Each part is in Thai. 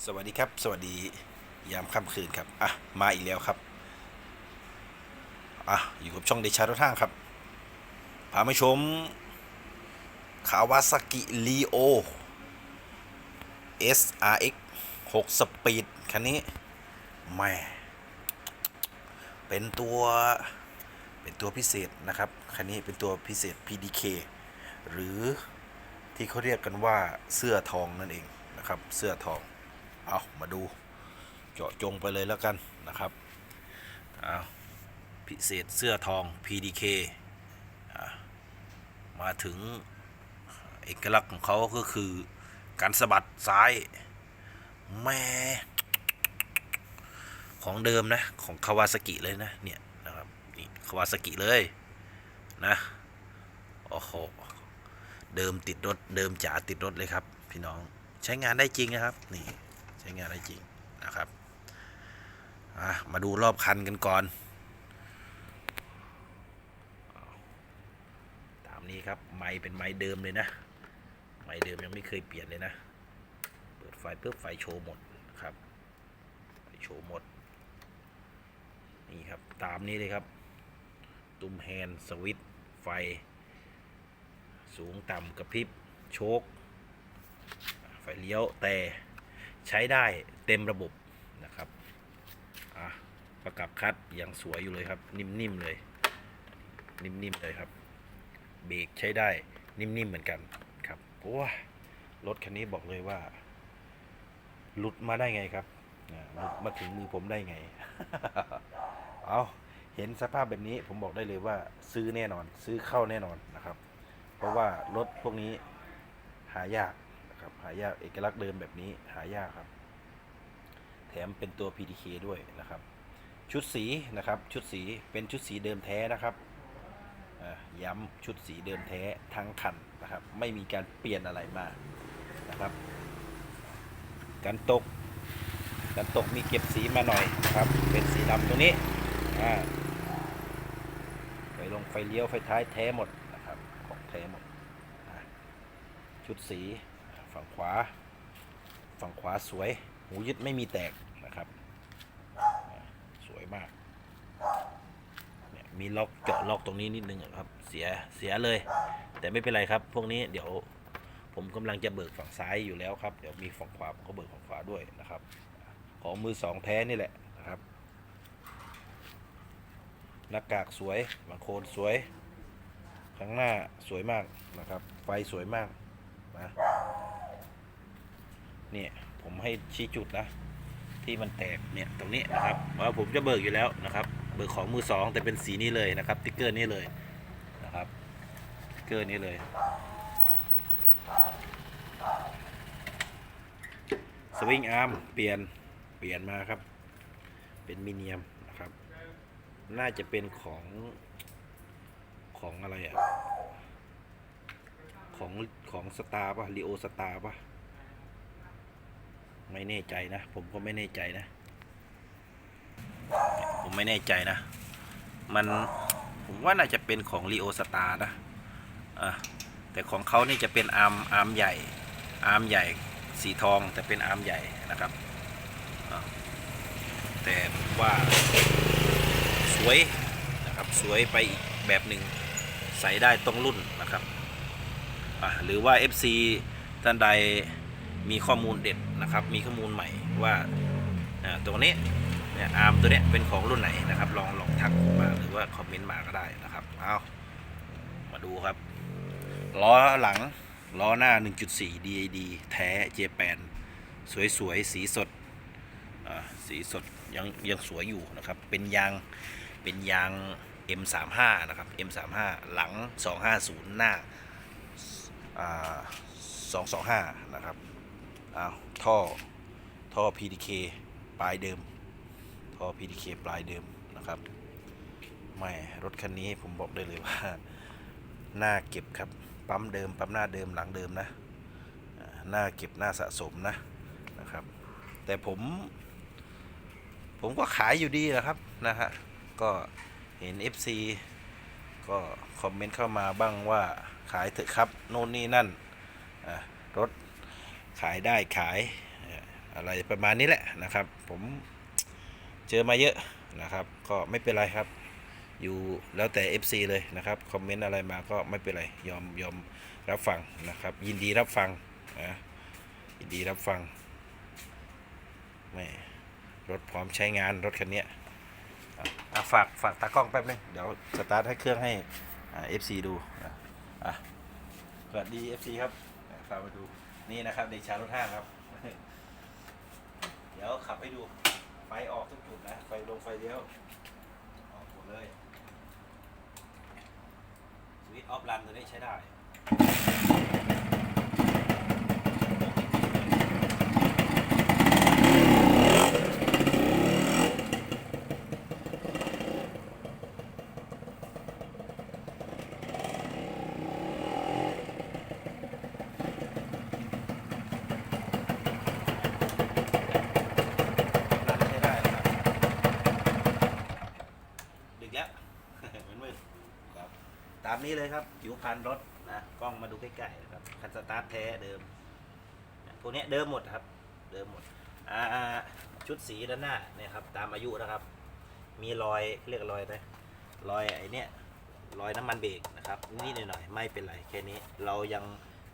สวัสดีครับ สวัสดียามค่ำคืนครับ อะ มาอีกแล้วครับ อะ อยู่กับช่องเดชาทุกท่างครับ พามาชม คาวาซากิลีโอ SRX 6 สปีด คันนี้แหม่เป็นตัว เป็นตัวพิเศษนะครับ คันนี้เป็นตัวพิเศษ PDK หรือที่เขาเรียกกันว่าเสื้อทองนั่นเองนะครับ เสื้อทอง เอามาดูเจาะจงไปเลยแล้วกันนะครับเอาพิเศษเสื้อทอง PDK อมาถึงเอกลักษณ์ของเขาก็คือการสะบัดซ้ายแม่ของเดิมนะของคาวาซากิเลยนะเนี่ยนะครับนี่คาวาซากิเลยนะโอ้โหเดิมติดรถเดิมจ๋าติดรถเลยครับ พี่น้องใช้งานได้จริงนะครับนี่ ใช้งานได้จริงนะครับมาดูรอบคันกันก่อน ตามนี้ครับ ไม้เป็นไม้เดิมเลยนะ ไม้เดิมยังไม่เคยเปลี่ยนเลยนะ เปิดไฟปุ๊บไฟโชว์หมดครับไฟโชว์หมด นี่ครับ ตามนี้เลยครับ ตุ้มแฮนสวิตไฟ สูงต่ำกระพริบ โชคไฟเลี้ยวแต่ ใช้ได้เต็มระบบนะครับอะประกับคัดยังสวยอยู่เลยครับ นิ่มๆเลย นิ่มๆเลยครับ เบรกใช้ได้นิ่มๆเหมือนกันครับโอ้รถคันนี้บอกเลยว่าหลุดมาได้ไงครับอ่ามาถึงมือผมได้ไง เอาเห็นสภาพแบบนี้ผมบอกได้เลยว่าซื้อแน่นอน ซื้อเข้าแน่นอนนะครับ เพราะว่ารถพวกนี้หายาก ครับหายากเอกลักษณ์เดิมแบบนี้หายากครับ แถมเป็นตัว PDK ด้วยนะครับ ชุดสีนะครับชุดสีเป็นชุดสีเดิมแท้นะครับย้ำชุดสีเดิมแท้ทั้งคันนะครับ ไม่มีการเปลี่ยนอะไรมานะครับการตกการตกมีเก็บสีมาหน่อยนะครับ เป็นสีดำตรงนี้ไฟลงไฟเลี้ยวไฟท้ายแท้หมดนะครับของแท้หมดชุดสี ฝั่งขวา ฝั่งขวาสวย หูยึดไม่มีแตกนะครับ สวยมากเนี่ยมีล็อกเจาะล็อกตรงนี้นิดนึงอะครับ เสียเสียเลย แต่ไม่เป็นไรครับ พวกนี้เดี๋ยวผมกำลังจะเบิกฝั่งซ้ายอยู่แล้วครับ เดี๋ยวมีฝั่งขวาผมก็เบิกฝั่งขวาด้วยนะครับ ของมือสองแท้นี่แหละนะครับหน้ากากสวยบางโคนสวยข้างหน้าสวยมากนะครับ ไฟสวยมากนะ เนี่ยผมให้ชี้จุดนะที่มันแตกเนี่ยตรงนี้นะครับว่าผมจะเบิกอยู่แล้วนะครับ เบิกของมือสองแต่เป็นสีนี้เลยนะครับติ๊กเกอร์นี้เลยนะครับติ๊กเกอร์นี้เลยสวิงอาร์มเปลี่ยนเปลี่ยนมาครับ เป็นมิเนียมนะครับ น่าจะเป็นของของอะไรอะของของสตาร์ป่ะลีโอสตาร์ป่ะ ไม่แน่ใจนะ ผมก็ไม่แน่ใจนะ ผมไม่แน่ใจนะ มันผมว่าน่าจะเป็นของลีโอสตาร์นะอะแต่ของเขานี่จะเป็นอาร์มอาร์มใหญ่อาร์มใหญ่สีทองแต่เป็นอาร์มใหญ่นะครับอะแต่ว่าสวยนะครับสวยไปอีกแบบหนึ่งใส่ได้ตรงรุ่นนะครับอะหรือว่า FC ท่านใดมีข้อมูลเด็ด นะครับ มีข้อมูลใหม่ว่าตัวนี้เนี่ยอาร์มตัวเนี้ยเป็นของรุ่นไหนนะครับ ลองลองทักมาหรือว่าคอมเมนต์มาก็ได้นะครับเอามาดูครับล้อหลังล้อหน้า 1.4 DAD แท้ J8 สวยๆ สีสดสีสดยังยังสวยอยู่นะครับ เป็นยางเป็นยาง M35 นะครับ M35 หลัง 250 หน้า225 นะครับ อ้าวท่อท่อ PDK ปลายเดิม ท่อ PDK ปลายเดิมนะครับไม่รถคันนี้ผมบอกได้เลยว่าหน้าเก็บครับ ปั๊มเดิม ปั๊มหน้าเดิมหลังเดิมนะอ่าหน้าเก็บหน้าสะสมนะนะครับ แต่ผม ผมก็ขายอยู่ดีนะครับนะฮะก็เห็น FC ก็คอมเมนต์เข้ามาบ้างว่าขายเถอะครับ โน่นนี่นั่นรถ ขายได้ขายอะไรประมาณนี้แหละนะครับ ผมเจอมาเยอะนะครับ ก็ไม่เป็นไรครับ อยู่แล้วแต่ FC เลยนะครับคอมเมนต์อะไรมาก็ไม่เป็นไรยอมยอมรับฟังนะครับ ยินดีรับฟังนะยินดีรับฟังแม่รถพร้อมใช้งานรถคันนี้อะอะฝากฝากตากล้องแป๊บนึงเดี๋ยวสตาร์ทให้เครื่องให้อ่า FC ดูนะอะสวัสดี FC ครับฝากมาดู นี่นะครับเด็กชายรถห้างครับ เดี๋ยวขับให้ดู ไฟออกทุกจุดนะ ไฟลงไฟเลี้ยว ออกหมดเลยสวิตช์ออฟรันตัวนี้ใช้ได้ รันใช้ได้นะครับดึกแล้ว เหมือนมืดครับ ตาม นี้เลยครับผิวพันรถนะกล้องมาดูใกล้ๆนะครับคันสตาร์ทแท้เดิมพวกนี้เดิมหมดครับ เดิมหมดอ่าชุดสีด้านหน้าเนี่ยครับ ตามอายุนะครับ มีรอยเรียกรอยไหมรอยไอ้เนี้ยรอยน้ำมันเบรกนะครับนิดหน่อยๆไม่เป็นไรแค่นี้เรายัง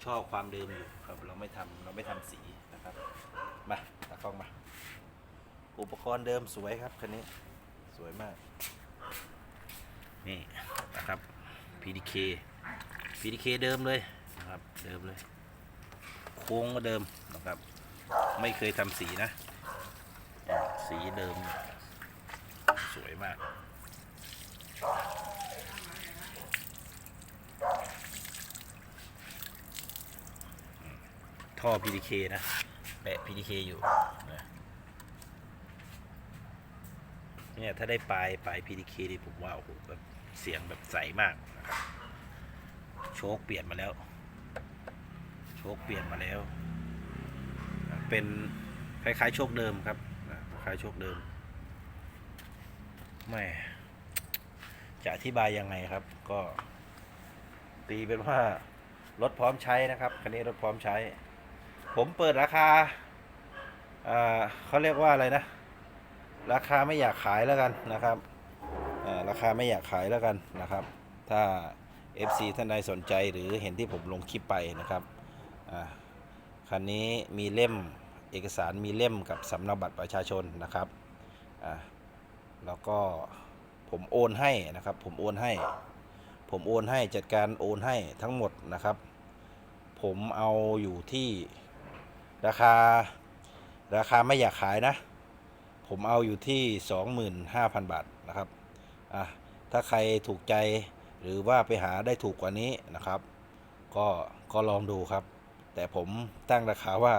ชอบความเดิมอยู่ครับ เราไม่ทำเราไม่ทำสีนะครับมาตากล้องมา อุปกรณ์เดิมสวยครับคันนี้สวยมากนี่ PDK PDK เดิมเลยนะครับเดิมเลย โค้งก็เดิมนะครับ ไม่เคยทำสีนะ สีเดิม สวยมากท่อ PDK นะแปะ PDK อยู่นะเนี่ย ถ้าได้ปลายปลาย PDK นี่ผมว่าโอ้โหแบบเสียงแบบใสมาก โชคเปลี่ยนมาแล้ว โชคเปลี่ยนมาแล้ว เป็นคล้ายๆโชคเดิมครับคล้ายโชคเดิมไม่จะอธิบายยังไงครับ ก็ ตีเป็นว่ารถพร้อมใช้นะครับคันนี้รถพร้อมใช้ ผมเปิดราคาเขาเรียกว่าอะไรนะ ราคาไม่อยากขายแล้วกันนะครับราคาไม่อยากขายแล้วกันนะครับ ถ้า FC ท่านใดสนใจหรือเห็นที่ผมลงคลิปไปนะครับคันนี้มีเล่มเอกสารมีเล่มกับสำเนาบัตรประชาชนนะครับแล้วก็ผมโอนให้นะครับ ผมโอนให้ ผมโอนให้จัดการโอนให้ทั้งหมดนะครับ ผมเอาอยู่ที่ราคาราคาไม่อยากขายนะ ผมเอาอยู่ที่ 25,000 บาทนะครับอะถ้าใครถูกใจ หรือว่าไปหาได้ถูกกว่านี้นะครับ ก็ก็ลองดูครับ แต่ผมตั้งราคาว่า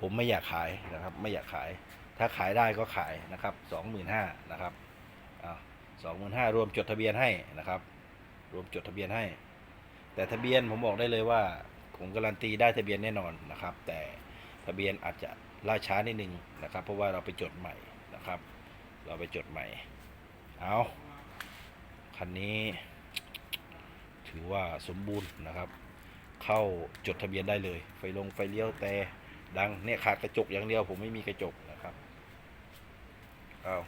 ผมไม่อยากขายนะครับ ไม่อยากขาย ถ้าขายได้ก็ขายนะครับ25,000นะครับสอะ25,000รวมจดทะเบียนให้นะครับ รวมจดทะเบียนให้ แต่ทะเบียนผมบอกได้เลยว่า ผมการันตีได้ทะเบียนแน่นอนนะครับ แต่ทะเบียนอาจจะล่าช้านิดนึงนะครับ เพราะว่าเราไปจดใหม่นะครับ เราไปจดใหม่ เอาคันนี้ ถือว่าสมบูรณ์นะครับ เข้าจดทะเบียนได้เลย ไฟลงไฟเลี้ยวแต่ดังเนี่ยขาดกระจกอย่างเดียวผมไม่มีกระจกนะครับเอา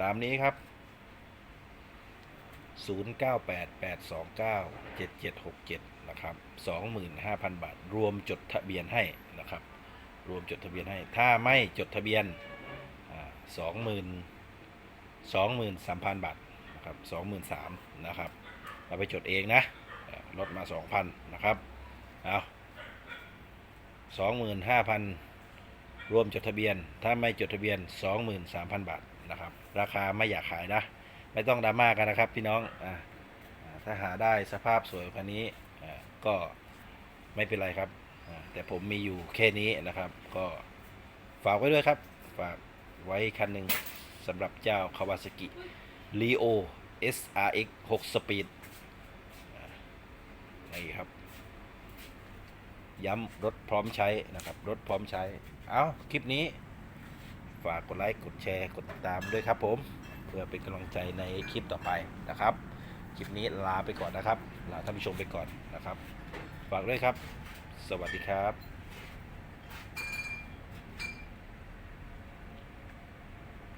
ตามนี้ครับ 0988297767 นะครับ 25,000 บาท รวมจดทะเบียนให้นะครับ รวมจดทะเบียนให้ ถ้าไม่จดทะเบียนสองหมื่นสองหมื่นสามพันบาทนะครับสองหมื่นสามนะครับ เราไปจดเองนะลดมาสองพันนะครับเอาสองหมื่นห้าพันรวมจดทะเบียน ถ้าไม่จดทะเบียนสองหมื่นสามพันบาทนะครับ ราคาไม่อยากขายนะ ไม่ต้องดราม่ากันนะครับพี่น้องอถ้าหาได้สภาพสวยกว่านี้ก็ไม่เป็นไรครับ แต่ผมมีอยู่แค่นี้นะครับ ก็ฝากไว้ด้วยครับ ฝากไว้คันหนึ่งสำหรับเจ้า Kawasaki Leo SRX 6 Speed นี่ครับ ย้ำรถพร้อมใช้นะครับ รถพร้อมใช้ เอาคลิปนี้ ฝากกดไลค์ กดแชร์ กดติดตามด้วยครับผม เพื่อเป็นกำลังใจในคลิปต่อไปนะครับ คลิปนี้ลาไปก่อนนะครับ ลาท่านผู้ชมไปก่อนนะครับ ฝากด้วยครับ สวัสดีครับ